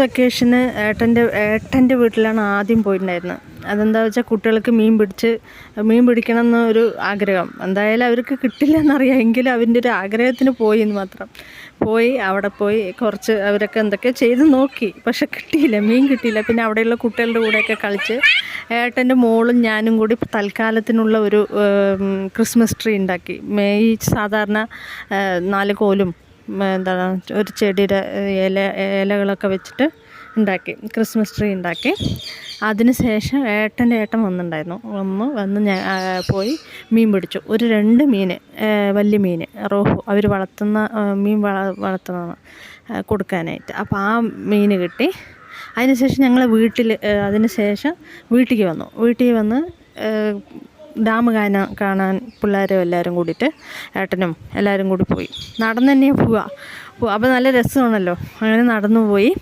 വെക്കേഷന് ഏട്ടന്റെ ഏട്ടന്റെ വീട്ടിലാണ് ആദ്യം പോയിട്ടുണ്ടായിരുന്നത്. അതെന്താ വെച്ചാൽ കുട്ടികൾക്ക് മീൻ പിടിച്ച് മീൻ പിടിക്കണം എന്നൊരു ആഗ്രഹം. എന്തായാലും അവർക്ക് കിട്ടില്ല എന്നറിയാം എങ്കിലും അവന്റെ ഒരു ആഗ്രഹത്തിന് പോയി എന്ന് മാത്രം. പോയി അവിടെ പോയി കുറച്ച് അവരൊക്കെ എന്തൊക്കെ ചെയ്ത് നോക്കി. പക്ഷെ കിട്ടിയില്ല മീൻ കിട്ടിയില്ല. പിന്നെ അവിടെയുള്ള കുട്ടികളുടെ കൂടെയൊക്കെ കളിച്ച് ഏട്ടന്റെ മോളും ഞാനും കൂടി തൽക്കാലത്തിനുള്ള ഒരു ക്രിസ്മസ് ട്രീ ഉണ്ടാക്കി. മെയ് സാധാരണ നാല് കോലും എന്താണ് ഒരു ചെടിയുടെ ഇല ഇലകളൊക്കെ വെച്ചിട്ട് ഉണ്ടാക്കി ക്രിസ്മസ് ട്രീ ഉണ്ടാക്കി. അതിന് ശേഷം ഏട്ടന്റെ ഏട്ടൻ വന്നിട്ടുണ്ടായിരുന്നു. വന്ന് വന്ന് ഞാൻ പോയി മീൻ പിടിച്ചു. ഒരു രണ്ട് മീൻ വലിയ മീൻ റോഹു അവർ വളർത്തുന്ന മീൻ വള വളർത്തുന്നതാണ് കൊടുക്കാനായിട്ട്. അപ്പോൾ ആ മീൻ കിട്ടി. അതിനുശേഷം ഞങ്ങൾ വീട്ടിൽ അതിന് ശേഷം വീട്ടിലേക്ക് വന്നു. വീട്ടിൽ വന്ന് ഡാം കാണാൻ കാണാൻ പിള്ളേരും എല്ലാവരും കൂടിയിട്ട് ഏട്ടനും എല്ലാവരും കൂടി പോയി. നടന്നു തന്നെ പോവുക അപ്പോൾ നല്ല രസമാണല്ലോ. അങ്ങനെ നടന്നു പോയി.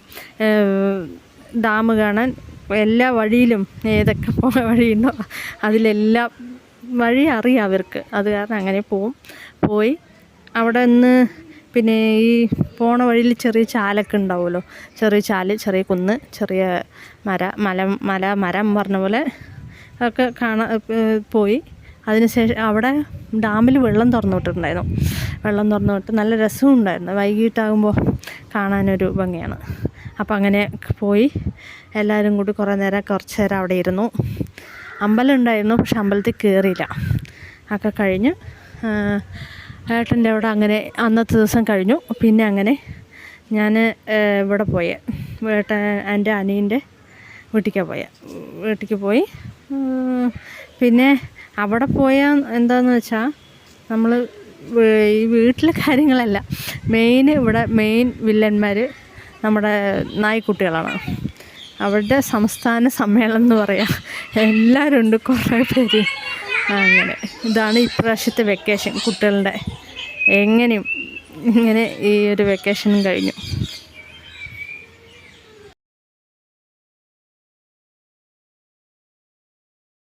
ഡാം കാണാൻ എല്ലാ വഴിയിലും ഏതൊക്കെ പോയ വഴിയുണ്ടോ അതിലെല്ലാം വഴി അറിയാം അവർക്ക്. അത് കാരണം അങ്ങനെ പോവും. പോയി. അവിടെ നിന്ന് പിന്നെ ഈ പോണ വഴിയിൽ ചെറിയ ചാലൊക്കെ ഉണ്ടാവുമല്ലോ. ചെറിയ ചാൽ ചെറിയ കുന്ന് ചെറിയ മര മല മല മരം പറഞ്ഞ പോലെ ഒക്കെ കാണാൻ പോയി. അതിനുശേഷം അവിടെ ഡാമിൽ വെള്ളം തുറന്നുവിട്ടിട്ടുണ്ടായിരുന്നു. വെള്ളം തുറന്നുവിട്ട് നല്ല രസവും ഉണ്ടായിരുന്നു. വൈകിട്ടാകുമ്പോൾ കാണാനൊരു ഭംഗിയാണ്. അപ്പം അങ്ങനെ പോയി. എല്ലാവരും കൂടി കുറേ നേരം കുറച്ച് നേരം അവിടെ ഇരുന്നു. അമ്പലം ഉണ്ടായിരുന്നു പക്ഷെ അമ്പലത്തിൽ കയറിയില്ല. ഒക്കെ കഴിഞ്ഞ് ഏട്ടന്റെ അവിടെ അങ്ങനെ അന്നത്തെ ദിവസം കഴിഞ്ഞു. പിന്നെ അങ്ങനെ ഞാൻ ഇവിടെ പോയ. ഏട്ടൻ എന്റെ അനിയന്റെ വീട്ടിലേക്കാണ് പോയ. വീട്ടിലേക്ക് പോയി. പിന്നെ അവിടെ പോയാൽ എന്താന്ന് വെച്ചാൽ നമ്മൾ ഈ വീട്ടിലെ കാര്യങ്ങളല്ല. മെയിൻ ഇവിടെ മെയിൻ വില്ലന്മാർ നമ്മുടെ നായ്ക്കുട്ടികളാണ്. അവരുടെ സംസ്ഥാന സമ്മേളനം എന്ന് പറയാം. എല്ലാവരും ഉണ്ട് കുറേ പേര്. അങ്ങനെ. ഇതാണ് ഇപ്രാവശ്യത്തെ വെക്കേഷൻ കുട്ടികളുടെ. എങ്ങനെയും ഇങ്ങനെ ഈ ഒരു വെക്കേഷനും കഴിഞ്ഞു.